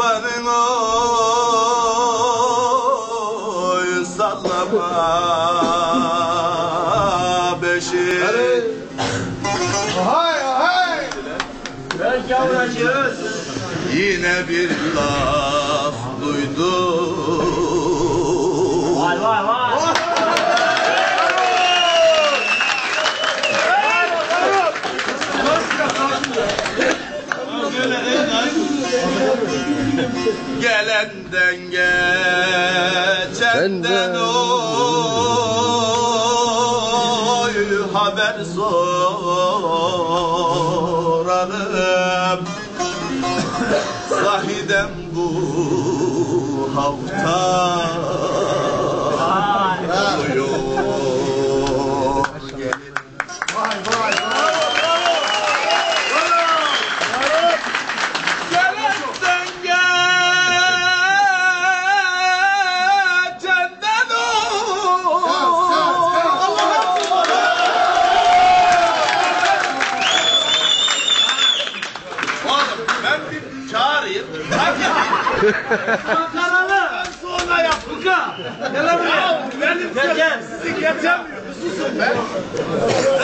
kurbanın oy sallama beşi. Hay hay. Yine bir laf duydum Vay vay vay. Gelenden geçenden oy haber sorarım. Zahidem bu hafta Vay vay vay. Ben bir çağırayım. Hadi. Ankaralı. Sonra yap. Fıkra. Gel buraya. Benim Gel gel. sizi geçemiyorum. Susun be. Evet.